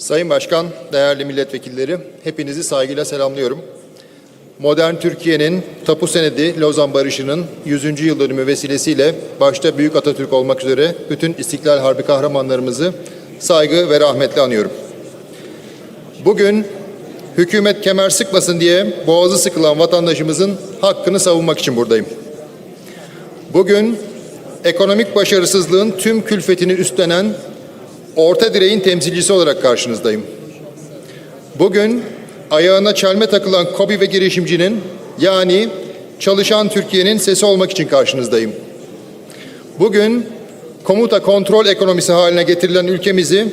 Sayın Başkan, değerli milletvekilleri, hepinizi saygıyla selamlıyorum. Modern Türkiye'nin tapu senedi Lozan Barışı'nın 100. yıl dönümü vesilesiyle başta Büyük Atatürk olmak üzere bütün İstiklal Harbi kahramanlarımızı saygı ve rahmetle anıyorum. Bugün hükümet kemer sıkmasın diye boğazı sıkılan vatandaşımızın hakkını savunmak için buradayım. Bugün ekonomik başarısızlığın tüm külfetini üstlenen orta direğin temsilcisi olarak karşınızdayım. Bugün ayağına çelme takılan KOBİ ve girişimcinin yani çalışan Türkiye'nin sesi olmak için karşınızdayım. Bugün komuta kontrol ekonomisi haline getirilen ülkemizi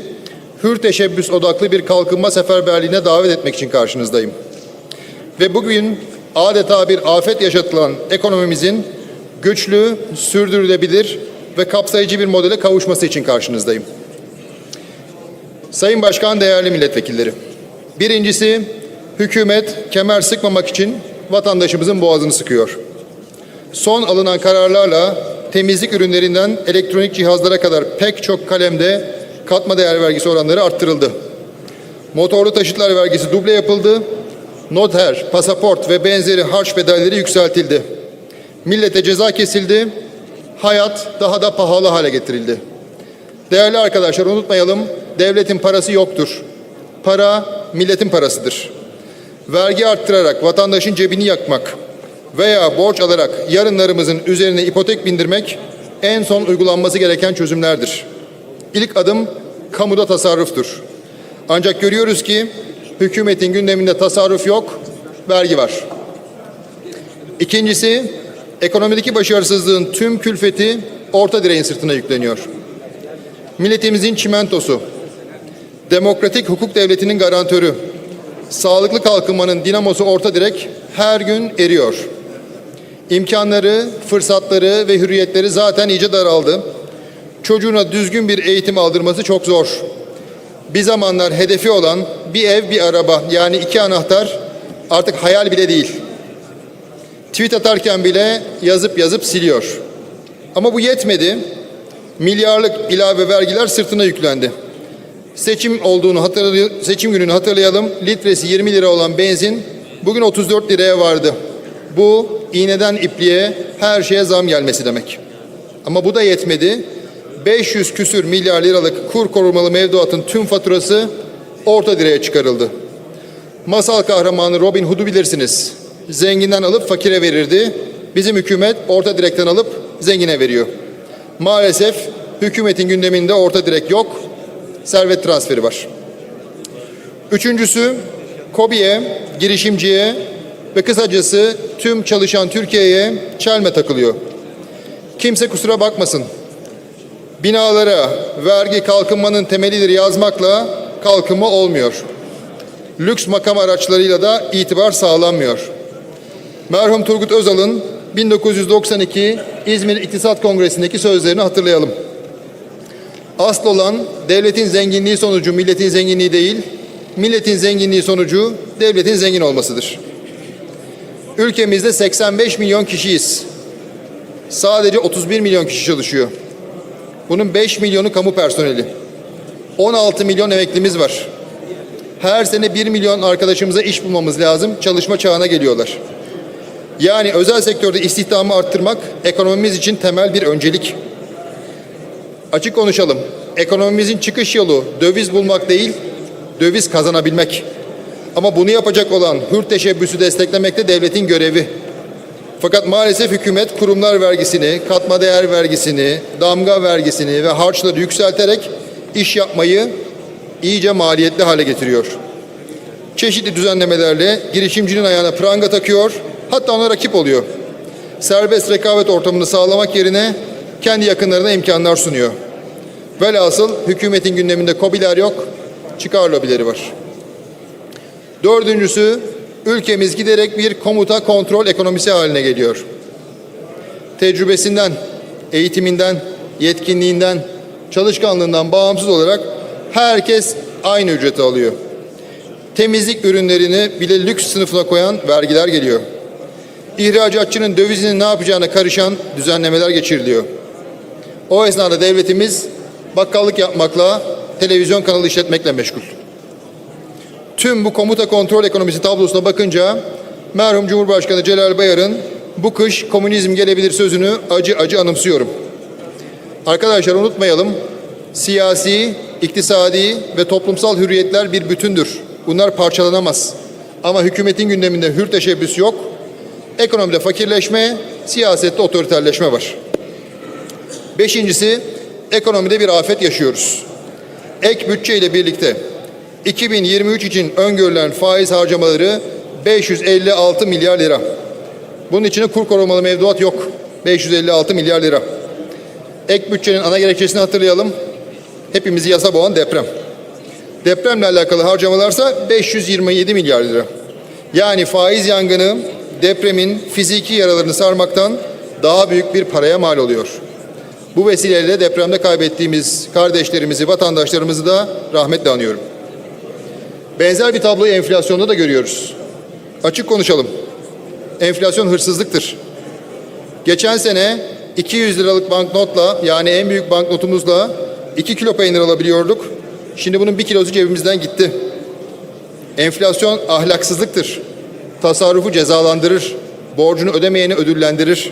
hür teşebbüs odaklı bir kalkınma seferberliğine davet etmek için karşınızdayım. Ve bugün adeta bir afet yaşatılan ekonomimizin güçlü, sürdürülebilir ve kapsayıcı bir modele kavuşması için karşınızdayım. Sayın Başkan, değerli milletvekilleri. Birincisi, hükümet kemer sıkmamak için vatandaşımızın boğazını sıkıyor. Son alınan kararlarla temizlik ürünlerinden elektronik cihazlara kadar pek çok kalemde katma değer vergisi oranları arttırıldı. Motorlu taşıtlar vergisi duble yapıldı. Noter, pasaport ve benzeri harç bedelleri yükseltildi. Millete ceza kesildi. Hayat daha da pahalı hale getirildi. Değerli arkadaşlar unutmayalım, devletin parası yoktur. Para milletin parasıdır. Vergi arttırarak vatandaşın cebini yakmak veya borç alarak yarınlarımızın üzerine ipotek bindirmek en son uygulanması gereken çözümlerdir. İlk adım kamuda tasarruftur. Ancak görüyoruz ki hükümetin gündeminde tasarruf yok, vergi var. İkincisi, ekonomideki başarısızlığın tüm külfeti orta direğin sırtına yükleniyor. Milletimizin çimentosu, demokratik hukuk devletinin garantörü, sağlıklı kalkınmanın dinamosu orta direk her gün eriyor. İmkanları, fırsatları ve hürriyetleri zaten iyice daraldı. Çocuğuna düzgün bir eğitim aldırması çok zor. Bir zamanlar hedefi olan bir ev bir araba yani iki anahtar artık hayal bile değil. Tweet atarken bile yazıp yazıp siliyor. Ama bu yetmedi. Milyarlık ilave vergiler sırtına yüklendi. Seçim olduğunu hatırlay seçim gününü hatırlayalım. Litresi 20 lira olan benzin bugün 34 liraya vardı. Bu iğneden ipliğe her şeye zam gelmesi demek. Ama bu da yetmedi. 500 küsür milyar liralık kur korumalı mevduatın tüm faturası orta direğe çıkarıldı. Masal kahramanı Robin Hood'u bilirsiniz. Zenginden alıp fakire verirdi. Bizim hükümet orta direkten alıp zengine veriyor. Maalesef hükümetin gündeminde orta direk yok, servet transferi var. Üçüncüsü, KOBİ'ye, girişimciye ve kısacası tüm çalışan Türkiye'ye çelme takılıyor. Kimse kusura bakmasın. Binalara vergi kalkınmanın temelidir yazmakla kalkınma olmuyor. Lüks makam araçlarıyla da itibar sağlanmıyor. Merhum Turgut Özal'ın 1992 İzmir İktisat Kongresi'ndeki sözlerini hatırlayalım. Asıl olan devletin zenginliği sonucu milletin zenginliği değil, milletin zenginliği sonucu devletin zengin olmasıdır. Ülkemizde 85 milyon kişiyiz. Sadece 31 milyon kişi çalışıyor. Bunun 5 milyonu kamu personeli. 16 milyon emeklimiz var. Her sene 1 milyon arkadaşımıza iş bulmamız lazım. Çalışma çağına geliyorlar. Yani özel sektörde istihdamı arttırmak ekonomimiz için temel bir öncelik. Açık konuşalım. Ekonomimizin çıkış yolu döviz bulmak değil, döviz kazanabilmek. Ama bunu yapacak olan hür teşebbüsü desteklemek de devletin görevi. Fakat maalesef hükümet kurumlar vergisini, katma değer vergisini, damga vergisini ve harçları yükselterek iş yapmayı iyice maliyetli hale getiriyor. Çeşitli düzenlemelerle girişimcinin ayağına pranga takıyor, hatta ona rakip oluyor. Serbest rekabet ortamını sağlamak yerine kendi yakınlarına imkanlar sunuyor. Velhasıl hükümetin gündeminde kobiler yok, çıkar lobileri var. Dördüncüsü, ülkemiz giderek bir komuta kontrol ekonomisi haline geliyor. Tecrübesinden, eğitiminden, yetkinliğinden, çalışkanlığından bağımsız olarak herkes aynı ücreti alıyor. Temizlik ürünlerini bile lüks sınıfına koyan vergiler geliyor. İhracatçının dövizinin ne yapacağına karışan düzenlemeler geçiriliyor. O esnada devletimiz bakkallık yapmakla, televizyon kanalı işletmekle meşgul. Tüm bu komuta kontrol ekonomisi tablosuna bakınca merhum Cumhurbaşkanı Celal Bayar'ın bu kış komünizm gelebilir sözünü acı acı anımsıyorum. Arkadaşlar unutmayalım. Siyasi, iktisadi ve toplumsal hürriyetler bir bütündür. Bunlar parçalanamaz. Ama hükümetin gündeminde hür teşebbüs yok. Ekonomide fakirleşme, siyasette otoriterleşme var. Beşincisi, ekonomide bir afet yaşıyoruz. Ek bütçe ile birlikte 2023 için öngörülen faiz harcamaları 556 milyar lira. Bunun içine kur korumalı mevduat yok. 556 milyar lira. Ek bütçenin ana gerekçesini hatırlayalım. Hepimizi yasa boğan deprem. Depremle alakalı harcamalarsa 527 milyar lira. Yani faiz yangını depremin fiziki yaralarını sarmaktan daha büyük bir paraya mal oluyor. Bu vesileyle depremde kaybettiğimiz kardeşlerimizi, vatandaşlarımızı da rahmetle anıyorum. Benzer bir tabloyu enflasyonda da görüyoruz. Açık konuşalım. Enflasyon hırsızlıktır. Geçen sene 200 liralık banknotla yani en büyük banknotumuzla 2 kilo peynir alabiliyorduk. Şimdi bunun bir kilosu cebimizden gitti. Enflasyon ahlaksızlıktır. Tasarrufu cezalandırır. Borcunu ödemeyeni ödüllendirir.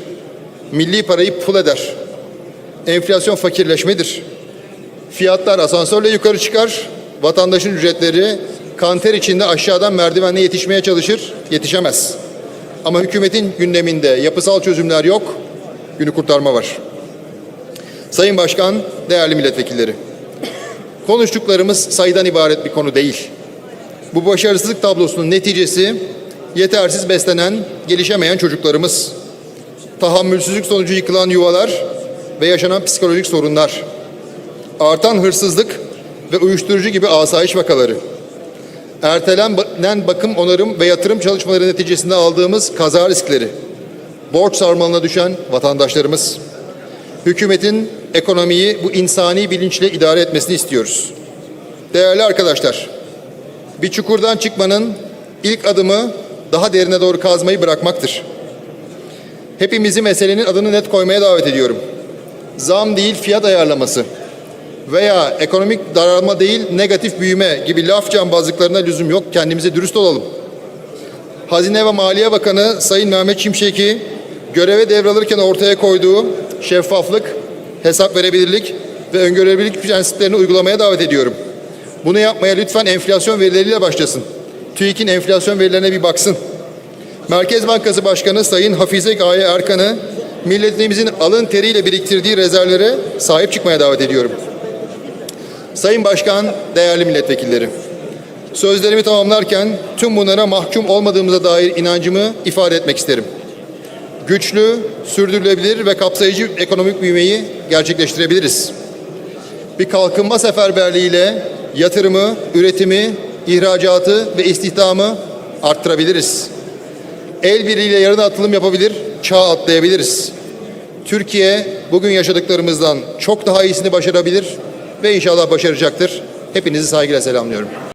Milli parayı pul eder. Enflasyon fakirleşmedir. Fiyatlar asansörle yukarı çıkar. Vatandaşın ücretleri kanter içinde aşağıdan merdivenle yetişmeye çalışır, yetişemez. Ama hükümetin gündeminde yapısal çözümler yok, günü kurtarma var. Sayın Başkan, değerli milletvekilleri. Konuştuklarımız sayıdan ibaret bir konu değil. Bu başarısızlık tablosunun neticesi yetersiz beslenen, gelişemeyen çocuklarımız, tahammülsüzlük sonucu yıkılan yuvalar ve yaşanan psikolojik sorunlar, artan hırsızlık ve uyuşturucu gibi asayiş vakaları, ertelenen bakım, onarım ve yatırım çalışmaları neticesinde aldığımız kaza riskleri, borç sarmalına düşen vatandaşlarımız, hükümetin ekonomiyi bu insani bilinçle idare etmesini istiyoruz. Değerli arkadaşlar, bir çukurdan çıkmanın ilk adımı daha derine doğru kazmayı bırakmaktır. Hepimizi meselenin adını net koymaya davet ediyorum. Zam değil fiyat ayarlaması veya ekonomik daralma değil negatif büyüme gibi laf cambazlıklarına lüzum yok. Kendimize dürüst olalım. Hazine ve Maliye Bakanı Sayın Mehmet Şimşek'i göreve devralırken ortaya koyduğu şeffaflık, hesap verebilirlik ve öngörülebilirlik prensiplerini uygulamaya davet ediyorum. Bunu yapmaya lütfen enflasyon verileriyle başlasın. TÜİK'in enflasyon verilerine bir baksın. Merkez Bankası Başkanı Sayın Hafize Gaye Erkan'ı milletimizin alın teriyle biriktirdiği rezervlere sahip çıkmaya davet ediyorum. Sayın Başkan, değerli milletvekilleri. Sözlerimi tamamlarken tüm bunlara mahkum olmadığımıza dair inancımı ifade etmek isterim. Güçlü, sürdürülebilir ve kapsayıcı ekonomik büyümeyi gerçekleştirebiliriz. Bir kalkınma seferberliğiyle yatırımı, üretimi, ihracatı ve istihdamı arttırabiliriz. El birliğiyle yarın atılım yapabilir, çağ atlayabiliriz. Türkiye bugün yaşadıklarımızdan çok daha iyisini başarabilir ve inşallah başaracaktır. Hepinizi saygıyla selamlıyorum.